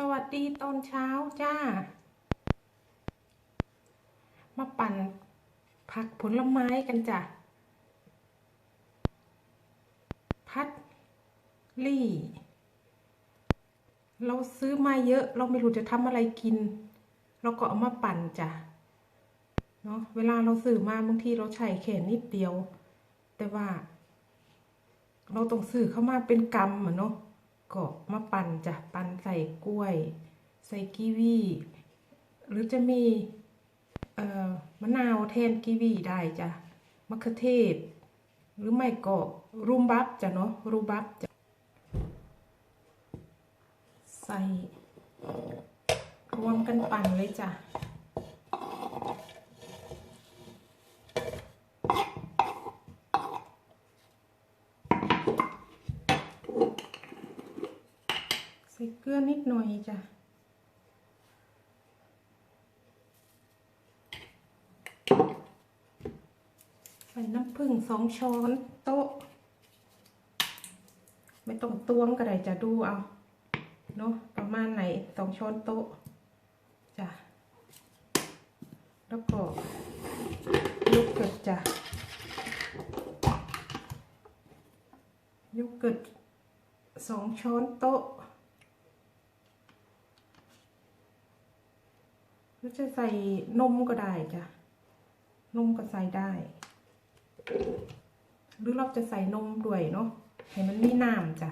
สวัสดีตอนเช้าจ้า มาปั่นผักผลไม้กันจ้ะ พัดลี่ เราซื้อมาเยอะ เราไม่รู้จะทำอะไรกิน เราก็เอามาปั่นจ้ะ เนาะเวลาเราซื้อมาบางทีเราใช้แค่นิดเดียว แต่ว่า เราต้องซื้อเข้ามาเป็นกำอะเนาะ ก็มาปั่นจ้ะปั่นใส่กล้วย ใส่กีวีหรือจะมีเอ่อมะนาวแทนกีวีได้จ้ะมะเขือเทศ หรือไม่ก็รูมบับจ้ะเนาะรูบับจ้ะใส่รวมกันปั่นเลยจ้ะ ใส่เก ลือนิดหน่อยจ้ะใส่น้ำผึ้งสองช้อนโต๊ะ ไม่ต้องตวงก็ได้จะดูเอาเนาะประมาณไหนสองช้อนโต๊ะจ้ะแล้วก็โยเกิร์ตจ้ะโยเกิร์ตสองช้อนโต๊ะ รือจะใส่นมก็ได้จ้ะ นมก็ใส่ได้ หรือเราจะใส่นมด้วยเนาะให้มันมีน้ำจ้ะ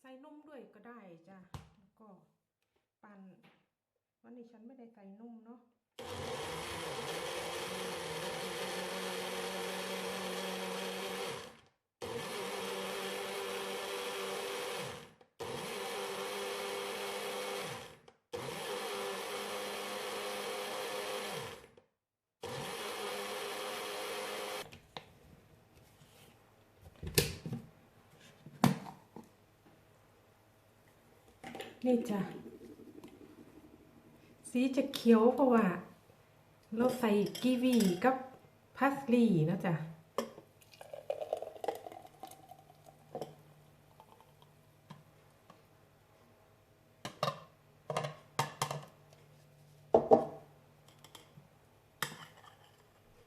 ใส่นมด้วยก็ได้จ้ะ แล้วก็ปั่นวันนี้ฉันไม่ได้ใส่นมเนาะ นี่จ้ะ สีจะเขียวเพราะว่าเราใส่กีวีกับพัสลีนะจ๊ะ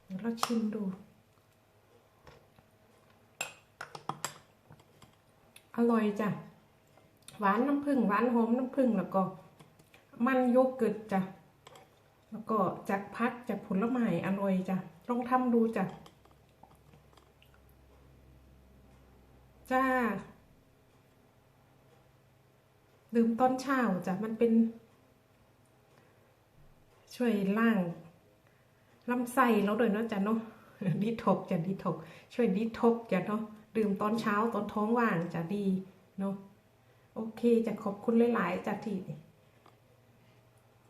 เดี๋ยวเราชิมดู อร่อยจ้ะ หวานน้ำผึ้งหวานหอมน้ำผึ้งแล้วก็ มันโยเกิร์ตจ้ะแล้วก็จากพักจากผลไม้อร่อยจ้ะลองทำดูจ้ะจ้าดื่มตอนเช้าจ้ะมันเป็น ช่วยล่างลำไส้เราด้วยเนาะจ้ะเนาะดีทกจ้ะดีทก ช่วยดีทกจ้ะเนาะดื่มตอนเช้าตอนท้องว่างจะดีเนาะโอเคจะขอบคุณหลาย ๆจ้ะที่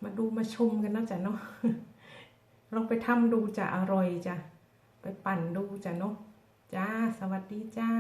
มาดูมาชมกันนะจ๊ะเนาะลองไปทำดูจะอร่อยจ้ะไปปั่นดูจ้ะเนาะจ้า สวัสดีจ้า